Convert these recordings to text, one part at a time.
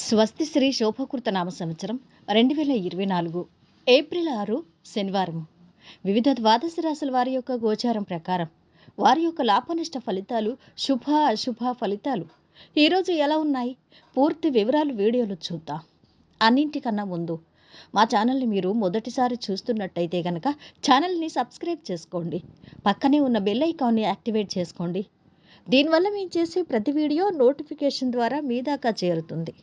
స్వస్తి శ్రీ శోభకృత నామ సంవత్సరం రెండు వేల ఇరవై నాలుగు ఏప్రిల్ ఆరు శనివారం. వివిధ ద్వాదశ రాశుల వారి యొక్క గోచారం ప్రకారం వారి యొక్క లాభనిష్ట ఫలితాలు శుభ అశుభ ఫలితాలు. ఈరోజు ఎలా ఉన్నాయి? పూర్తి వివరాలు వీడియోలో చూద్దాం. అన్నింటికన్నా ముందు మా ఛానల్ని మీరు మొదటిసారి చూస్తున్నట్టయితే కనుక ఛానల్ని సబ్స్క్రైబ్ చేసుకోండి. పక్కనే ఉన్న బెల్ ఐకాన్ని యాక్టివేట్ చేసుకోండి. దీనివల్ల మేము చేసే ప్రతి వీడియో నోటిఫికేషన్ ద్వారా మీ దాకా చేరుతుంది.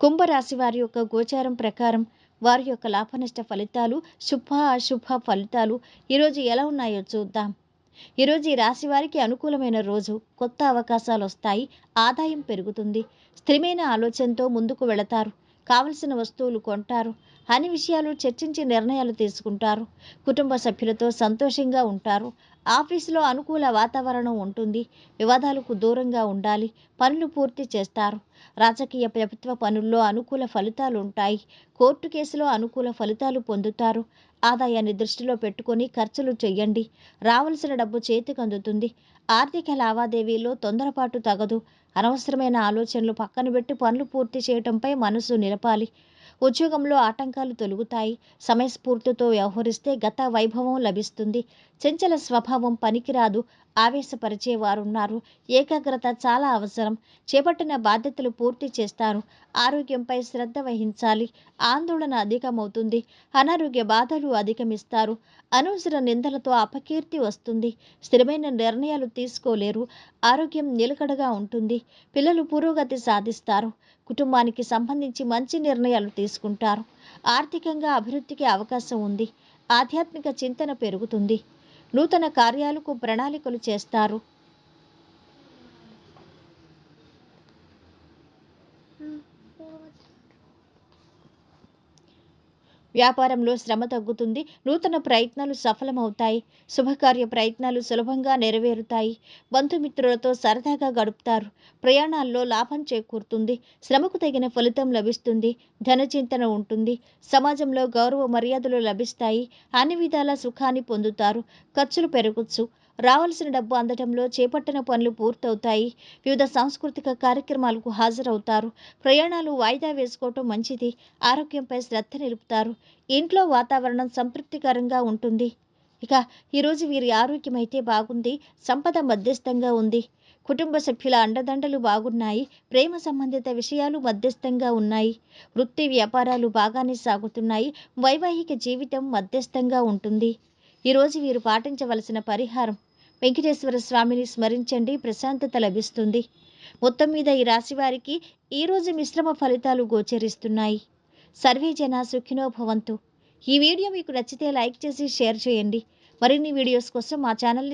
కుంభరాశి వారి యొక్క గోచారం ప్రకారం వారి యొక్క లాభనష్ట ఫలితాలు శుభ అశుభ ఫలితాలు ఈరోజు ఎలా ఉన్నాయో చూద్దాం. ఈరోజు ఈ రాశి వారికి అనుకూలమైన రోజు కొత్త అవకాశాలు వస్తాయి ఆదాయం పెరుగుతుంది స్థిరమైన ఆలోచనతో ముందుకు వెళతారు కావలసిన వస్తువులు కొంటారు అన్ని విషయాలు చర్చించి నిర్ణయాలు తీసుకుంటారు కుటుంబ సభ్యులతో సంతోషంగా ఉంటారు ఆఫీసులో అనుకూల వాతావరణం ఉంటుంది. వివాదాలకు దూరంగా ఉండాలి. పనులు పూర్తి చేస్తారు. రాజకీయ ప్రభుత్వ పనుల్లో అనుకూల ఫలితాలు ఉంటాయి. కోర్టు కేసులో అనుకూల ఫలితాలు పొందుతారు. ఆదాయాన్ని దృష్టిలో పెట్టుకొని ఖర్చులు చేయండి. రావలసిన డబ్బు చేతికి అందుతుంది. ఆర్థిక లావాదేవీల్లో తొందరపాటు తగదు. అనవసరమైన ఆలోచనలు పక్కన పెట్టి పనులు పూర్తి చేయటంపై మనసు నిలపాలి. ఉద్యోగంలో ఆటంకాలు తొలుగుతాయి. సమయస్ఫూర్తితో వ్యవహరిస్తే గత వైభవం లభిస్తుంది. చెంచల స్వభావం పనికిరాదు. ఆవేశపరిచే వారున్నారు. ఏకాగ్రత చాలా అవసరం. చేపట్టిన బాధ్యతలు పూర్తి చేస్తారు. ఆరోగ్యంపై శ్రద్ధ వహించాలి. ఆందోళన అధికమవుతుంది. అనారోగ్య బాధలు అధిగమిస్తారు అనవసర నిందలతో అపకీర్తి వస్తుంది. స్థిరమైన నిర్ణయాలు తీసుకోలేరు. ఆరోగ్యం నిలకడగా ఉంటుంది. పిల్లలు పురోగతి సాధిస్తారు. కుటుంబానికి సంబంధించి మంచి నిర్ణయాలు తీసుకుంటారు. ఆర్థికంగా అభివృద్ధికి అవకాశం ఉంది. ఆధ్యాత్మిక చింతన పెరుగుతుంది. నూతన కార్యాలకు ప్రణాళికలు చేస్తారు. Hmm. వ్యాపారంలో శ్రమ తగ్గుతుంది నూతన ప్రయత్నాలు సఫలమవుతాయి శుభకార్య ప్రయత్నాలు సులభంగా నెరవేరుతాయి బంధుమిత్రులతో సరదాగా గడుపుతారు ప్రయాణాల్లో లాభం చేకూరుతుంది శ్రమకు తగిన ఫలితం లభిస్తుంది ధనచింతన ఉంటుంది సమాజంలో గౌరవ మర్యాదలు లభిస్తాయి అన్ని విధాల సుఖాన్ని పొందుతారు ఖర్చులు పెరగచ్చు రావాల్సిన డబ్బు అందటంలో చేపట్టిన పనులు పూర్తవుతాయి. వివిధ సాంస్కృతిక కార్యక్రమాలకు హాజరవుతారు. ప్రయాణాలు వాయిదా వేసుకోవటం మంచిది. ఆరోగ్యంపై శ్రద్ధ నిలుపుతారు. ఇంట్లో వాతావరణం సంతృప్తికరంగా ఉంటుంది. ఇక ఈరోజు వీరి ఆరోగ్యం అయితే బాగుంది. సంపద మధ్యస్థంగా ఉంది. కుటుంబ సభ్యుల అండదండలు బాగున్నాయి. ప్రేమ సంబంధిత విషయాలు మధ్యస్థంగా ఉన్నాయి. వృత్తి వ్యాపారాలు బాగానే సాగుతున్నాయి. వైవాహిక జీవితం మధ్యస్థంగా ఉంటుంది. ఈరోజు వీరు పాటించవలసిన పరిహారం. వెంకటేశ్వర స్వామిని స్మరించండి ప్రశాంతత లభిస్తుంది. మొత్తం మీద ఈ రాశి వారికి ఈరోజు మిశ్రమ ఫలితాలు గోచరిస్తున్నాయి. సర్వే జన సుఖినోభవంతు ఈ వీడియో మీకు నచ్చితే లైక్ చేసి షేర్ చేయండి. మరిన్ని వీడియోస్ కోసం మా ఛానల్ని